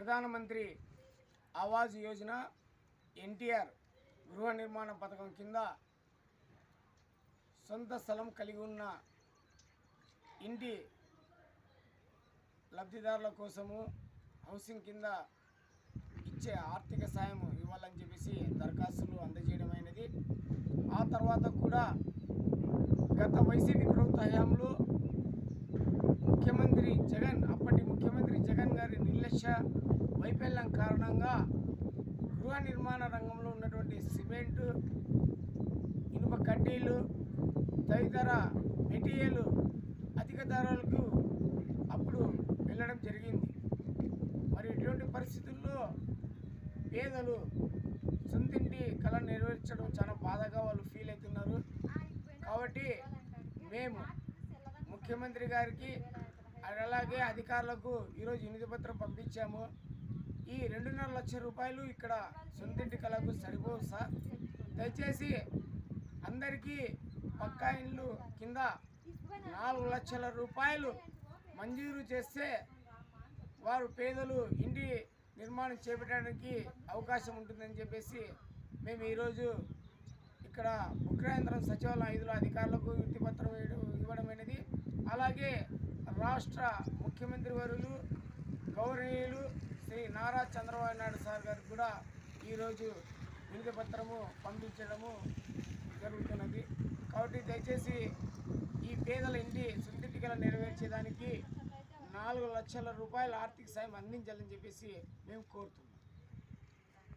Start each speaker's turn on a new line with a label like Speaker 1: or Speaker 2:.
Speaker 1: ప్రధానమంత్రి ఆవాజ్ యోజన ఎన్టీఆర్ గృహ నిర్మాణ పథకం కింద సొంత స్థలం కలిగి ఉన్న ఇంటి లబ్ధిదారుల కోసము హౌసింగ్ కింద ఇచ్చే ఆర్థిక సాయం ఇవ్వాలని చెప్పేసి దరఖాస్తులు అందజేయడమైనది. ఆ తర్వాత కూడా గత వైసీపీ ప్రభుత్వ హయాంలో ముఖ్యమంత్రి జగన్ అప్పటి ముఖ్యమంత్రి జగన్ గారి నిర్లక్ష్య వైఫల్యం కారణంగా గృహ నిర్మాణ రంగంలో ఉన్నటువంటి సిమెంటు ఇనుప కడ్డీలు తదితర మెటీరియల్ అధిక ధరలకు అప్పుడు వెళ్ళడం జరిగింది. మరి ఇటువంటి పరిస్థితుల్లో పేదలు సొంతింటి కళ నెరవేర్చడం చాలా బాధగా వాళ్ళు ఫీల్ అవుతున్నారు. కాబట్టి మేము ముఖ్యమంత్రి గారికి అలాగే అధికారులకు ఈరోజు వినతి పత్రం పంపించాము. ఈ రెండున్నర లక్షల రూపాయలు ఇక్కడ సొంతింటి కళకు సరిపోవు సార్. దయచేసి అందరికీ పక్కా ఇండ్లు కింద నాలుగు లక్షల రూపాయలు మంజూరు చేస్తే వారు పేదలు ఇంటి నిర్మాణం చేపట్టడానికి అవకాశం ఉంటుందని చెప్పేసి మేము ఈరోజు ఇక్కడ ఉగ్రయంత్రం సచివాలయం ఐదులో అధికారులకు వృత్తిపత్రం ఇవ్వడం అనేది. అలాగే రాష్ట్ర ముఖ్యమంత్రి వర్యులు గౌరీ నారా చంద్రబాబు నాయుడు సార్ గారికి కూడా ఈరోజు వినతి పత్రము పంపించడము జరుగుతున్నది. కాబట్టి దయచేసి ఈ పేదల ఇంటి సొంతింటికల నెరవేర్చేదానికి నాలుగు లక్షల రూపాయల ఆర్థిక సాయం అందించాలని చెప్పేసి మేము కోరుతున్నాం.